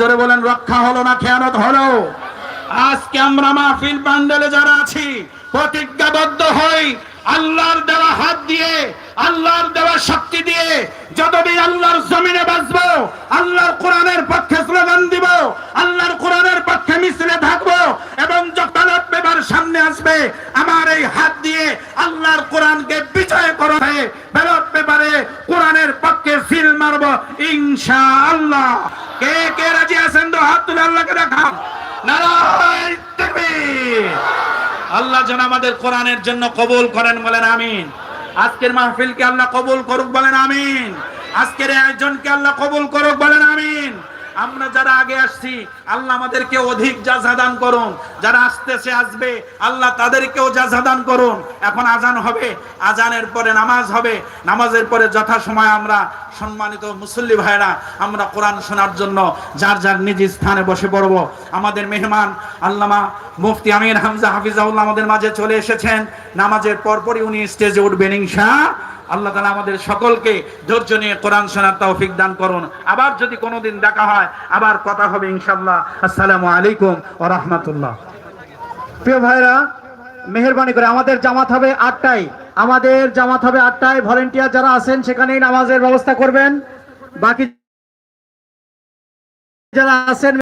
জোরে বলেন, রক্ষা হলো না, খেয়ানত হলো। আজকে আমরা মাহফিল প্যান্ডেলে যারা আছি, প্রতিজ্ঞাবদ্ধ হই, আল্লাহর দেওয়া হাত দিয়ে, আল্লাহর দেওয়া শক্তি দিয়ে, যতদিন আল্লাহর জমিনে বাঁচবো, আল্লাহর কোরআনের পক্ষে স্লোগান দিব, আল্লাহর কোরআনের পক্ষে মিছিলে থাকব, এবং যখন পেপার সামনে আসবে, আমার এই হাত দিয়ে আল্লাহর কোরআনকে বিজয় করা হয় ব্যালট পেপারে কোরআনের পক্ষে মারবো, ইনশাআল্লাহ। কে কে রাজি আছেন তো? হাত তুলে আল্লাহকে দেখান আল্লাহ যেন আমাদের কোরআনের জন্য কবুল করেন বলেন আমিন। আজকের মাহফিলকে আল্লাহ কবুল করুক বলেন আমিন। আজকের আয়োজনকে আল্লাহ কবুল করুক বলেন আমিন। আমরা যারা আগে আসছি, আল্লাহ আমাদেরকে অধিক যাজা দান করুন। যারা আসতেছে, আসবে, আল্লাহ তাদেরকেও যাজা দান করুন। এখন আজান হবে, আজানের পরে নামাজ হবে। নামাজের পরে যথাসময় আমরা সম্মানিত মুসল্লি ভাইরা আমরা কোরআন শোনার জন্য যার যার নিজ স্থানে বসে পড়ব। আমাদের মেহমান আল্লামা মুফতি আমির হামজা হাফিজাউল্লাহ আমাদের মাঝে চলে এসেছেন। নামাজের পরপরই উনি স্টেজে উঠবেন ইনশা আল্লাহ তালা আমাদের সকলকে ধৈর্য নিয়ে কোরআন শোনার তৌফিক দান করুন। আবার যদি কোনোদিন দেখা হয়, আবার কথা হবে ইনশাল্লাহ আসসালামু আলাইকুম ও রহমতুল্লাহ। প্রিয় ভাইরা মেহরবানি করে, আমাদের জামাত হবে আটটায়। আমাদের জামাত হবে আটটায়, ভলেন্টিয়ার যারা আছেন সেখানেই নামাজের ব্যবস্থা করবেন। বাকি যারা আছেন